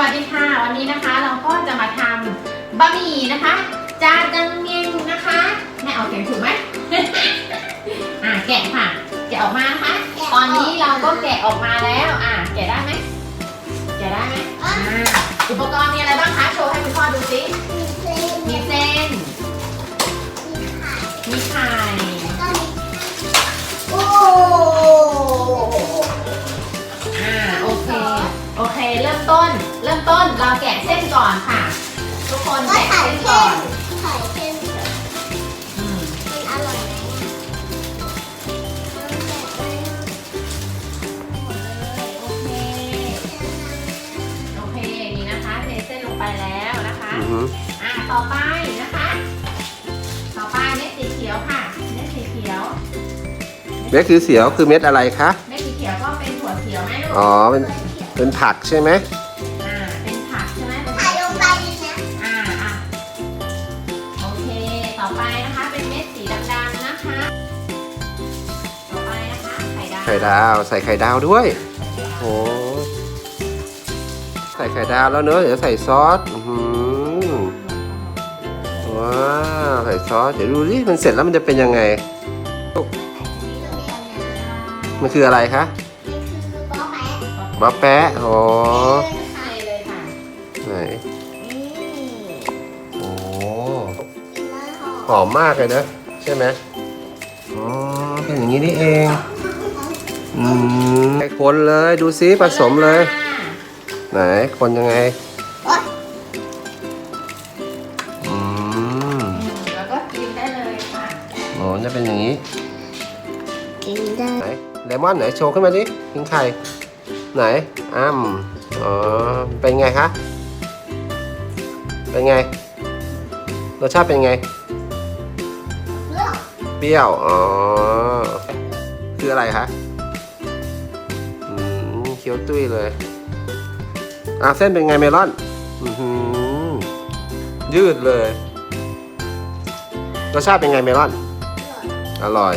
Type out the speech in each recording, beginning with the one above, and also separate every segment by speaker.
Speaker 1: วัสดีค่ะ วันนี้นะคะเราก็จะมาทำบะหมี่นะคะจาจังเมียงนะคะแม่เอาเสียงถูกไหม อ่าแกะค่ะ แกะออกมานะคะ ตอนนี้เราก็แกะออกมาแล้ว อ่าแกะได้ไหมแกะได้ไหมอ่าอุปกรณ์มีอะไรบ้างคะ โชว์ให้คุณพ่อดูสิมีเส้นมีไข่
Speaker 2: โอ้
Speaker 1: เคเริ่มต้น เริ่มต้นเราแกะเส้นก่อนค่ะ ทุกคน
Speaker 2: ก็
Speaker 1: แกะ
Speaker 2: ไข่
Speaker 1: เส้น
Speaker 2: เส้
Speaker 1: ก่อนน
Speaker 2: ไข่เส้น
Speaker 1: อืม
Speaker 2: มันอร่อยไหม
Speaker 1: โอเคโอเคนี่นะคะเทเส้นลงไปแล้วนะคะ
Speaker 3: อือหือ
Speaker 1: อ่าต่อไปนะคะ ต่อไปเม็ดสีเขียวค่ะ เม็ดสีเขียว
Speaker 3: เม็ดคือเสียวคือเม็ดอะไรคะ
Speaker 1: เม็ดสีเขียวก็เป็นถั่วเขียวไหมลูก
Speaker 3: อ๋อเป็น เป็นผักใช่ไหม
Speaker 1: อ่าเป็นผักใช่ไหมเป็น
Speaker 2: ไข่ลงไปเลยนะ
Speaker 1: อ่าอะโอเค ต่อไปนะคะ เป็นเม็ดสีดำๆนะคะ ต่อไปนะคะไข่ดาว
Speaker 3: ไข่ดาวใส่ไข่ดาวด้วยโอ้ใส่ไข่ดาวแล้วเนอะเดี๋ยวใส่ซอสอือหือว้าวใส่ซอสเดี๋ยวดูดิมันเสร็จแล้วมันจะเป็นยังไง มันคืออะไรคะ
Speaker 2: นี่คือป๊อแปะ
Speaker 3: มะแปะอ๋อ
Speaker 1: ใส่เลยค่ะ
Speaker 3: ไหน
Speaker 2: นี่
Speaker 3: โอ้
Speaker 2: กินแล้วหอม
Speaker 3: หอมมากเลยนะ ใช่ไหมอ๋อเป็นอย่างนี้นี่เองอืมให้คนเลยดูซิผสมเลย ไหนคนยังไง
Speaker 2: โอ๊ย
Speaker 3: อืม
Speaker 1: แล้วก็กินได้เลยค่ะ
Speaker 3: อ๋อจะเป็นอย่างนี้
Speaker 2: กินได้
Speaker 3: ไหนเลมอนไหนโชว์ขึ้นมาดิกินไข่ ไหนอ้ำอ๋อ เป็นไงคะ เป็นไง รสชาติเป็นไง
Speaker 2: เป
Speaker 3: รี้ยว อ๋อ คืออะไรคะ อืมเคี้ยวตุ้ยเลย อะเส้นเป็นไงเมลอน อือหือยืดเลย รสชาติเป็นไงเมลอน อร่อย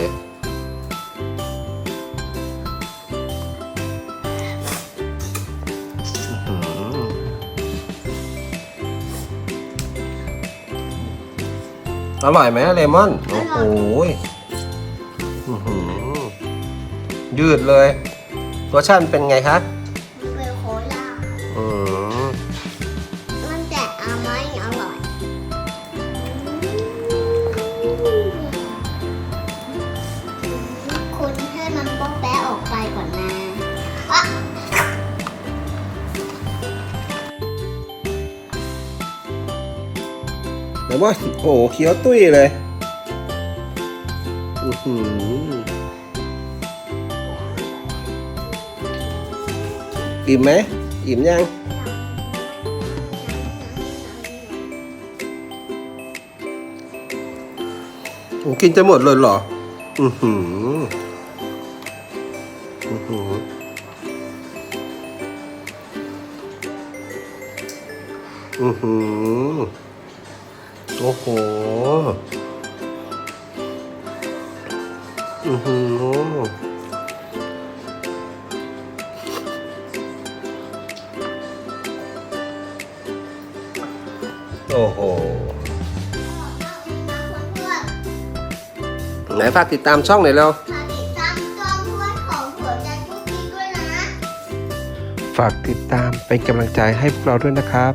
Speaker 3: อร่อยไหมเลมอนโอ้โหยอื้อหือยืดเลยรสชาติเป็นไงคะ เลมอนโอ้โหเคี้ยวตุ้ยเลยอือหืออิ่มไหมอิ่มยังโอ้กินจะหมดเลยเหรอ อือหือ อือหือ อือหือ โอ้โหอือหือโอ้โหไหนฝากติดตามช่องหน่อยเร็ว
Speaker 2: ฝากติดตามช่องเพื่อนของหัวใจทุกทีด้วยนะ
Speaker 3: ฝากติดตามเป็นกำลังใจให้พวกเราด้วยนะครับ